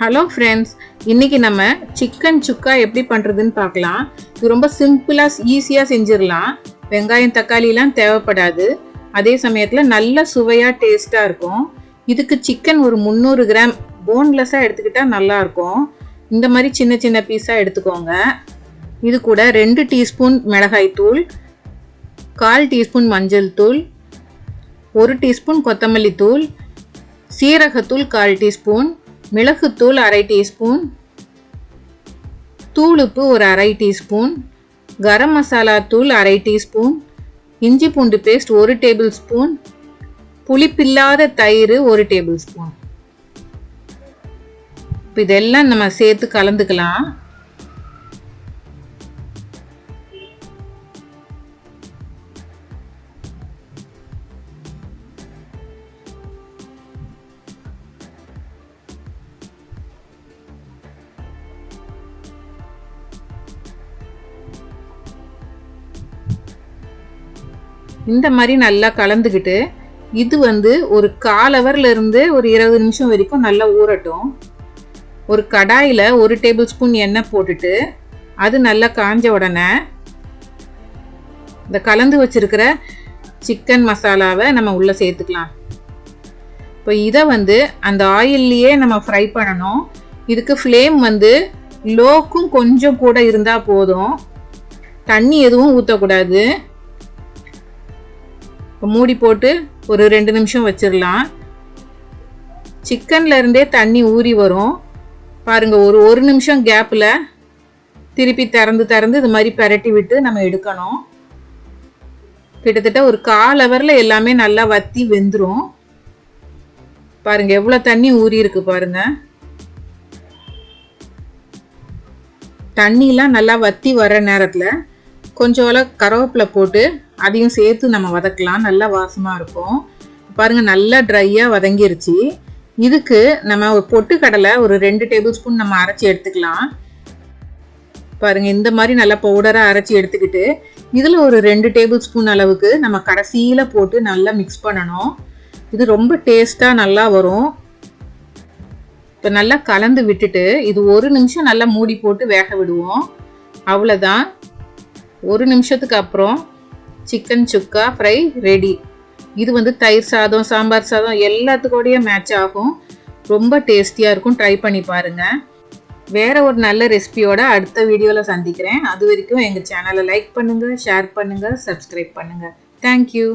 Hello friends இன்றைக்கி நம்ம chicken சுக்கா எப்படி பண்ணுறதுன்னு பார்க்கலாம். இது ரொம்ப சிம்பிளாக ஈஸியாக செஞ்சிடலாம். வெங்காயம் தக்காளிலாம் தேவைப்படாது. அதே சமயத்தில் நல்ல சுவையாக டேஸ்ட்டாக இருக்கும். இதுக்கு சிக்கன் ஒரு முந்நூறு கிராம் போன்லெஸ்ஸாக எடுத்துக்கிட்டால் நல்லாயிருக்கும் இந்த மாதிரி சின்ன சின்ன பீஸாக எடுத்துக்கோங்க. இது கூட ரெண்டு டீஸ்பூன் மிளகாய் தூள் கால் டீஸ்பூன் மஞ்சள் தூள் ஒரு டீஸ்பூன் கொத்தமல்லி தூள் சீரகத்தூள் கால் டீஸ்பூன் மிளகுத்தூள் அரை டீஸ்பூன். தூளுப்பு ஒரு அரை டீஸ்பூன். கரம் மசாலா தூள் அரை டீஸ்பூன். இஞ்சி பூண்டு பேஸ்ட் ஒரு டேபிள் ஸ்பூன். புளிப்பில்லாத தயிர் ஒரு டேபிள் ஸ்பூன். இப்போ இதெல்லாம் நம்ம சேர்த்து கலந்துக்கலாம். இந்த மாதிரி நல்லா கலந்துக்கிட்டு இது வந்து ஒரு கால் இருந்து ஒரு இருபது நிமிஷம் வரைக்கும் நல்லா ஊறட்டும். ஒரு கடாயில் ஒரு டேபிள் ஸ்பூன் எண்ணெய் போட்டுட்டு அது நல்லா காஞ்ச உடனே இந்த கலந்து வச்சிருக்கிற சிக்கன் மசாலாவை நம்ம உள்ளே சேர்த்துக்கலாம். இப்போ இதை வந்து அந்த ஆயில்லையே நம்ம ஃப்ரை பண்ணணும். இதுக்கு ஃப்ளேம் வந்து லோக்கும் கொஞ்சம் கூட இருந்தால் போதும். தண்ணி எதுவும் ஊற்றக்கூடாது இப்போ மூடி போட்டு ஒரு ரெண்டு நிமிஷம் வச்சிடலாம். சிக்கன்ல இருந்தே தண்ணி ஊறி வரும். பாருங்க ஒரு ஒரு நிமிஷம் கேப்பில் திருப்பி திறந்து திறந்து இது மாதிரி பரட்டி விட்டு நம்ம எடுக்கணும். கிட்டத்தட்ட ஒரு கால் ஹவரில் எல்லாமே நல்லா வத்தி வெந்துடும் பாருங்கள் எவ்வளோ தண்ணி ஊறி இருக்கு பாருங்கள் தண்ணிலாம் நல்லா வத்தி வர நேரத்தில் கொஞ்சம் கருவேப்பிலை போட்டு அதையும் சேர்த்து நம்ம வதக்கலாம். நல்லா வாசமாக இருக்கும். பாருங்க நல்லா ட்ரையாக வதங்கிருச்சு. இதுக்கு நம்ம ஒரு பொட்டுக்கடலை ஒரு ரெண்டு டேபிள் ஸ்பூன் நம்ம அரைச்சி எடுத்துக்கலாம். பாருங்கள் இந்த மாதிரி நல்லா பவுடராக அரைச்சி எடுத்துக்கிட்டு இதில் ஒரு ரெண்டு டேபிள் ஸ்பூன் அளவுக்கு நம்ம கடைசியில் போட்டு நல்லா மிக்ஸ் பண்ணணும். இது ரொம்ப டேஸ்ட்டாக நல்லா வரும். இப்போ நல்லா கலந்து விட்டுட்டு இது ஒரு நிமிஷம் நல்லா மூடி போட்டு வேக விடுவோம். அவ்வளோதான் ஒரு நிமிஷத்துக்கு அப்புறம் சிக்கன் சுக்கா ஃப்ரை ரெடி. இது வந்து தயிர் சாதம் சாம்பார் சாதம் எல்லாத்துக்கூடயும் மேட்ச் ஆகும். ரொம்ப டேஸ்டியாக இருக்கும். ட்ரை பண்ணி பாருங்கள் வேறு ஒரு நல்ல ரெசிபியோட அடுத்த வீடியோவில் சந்திக்கிறேன். அது வரைக்கும் எங்கள் சேனலை லைக் பண்ணுங்கள் ஷேர் பண்ணுங்கள் சப்ஸ்கிரைப் பண்ணுங்கள் தேங்க்யூ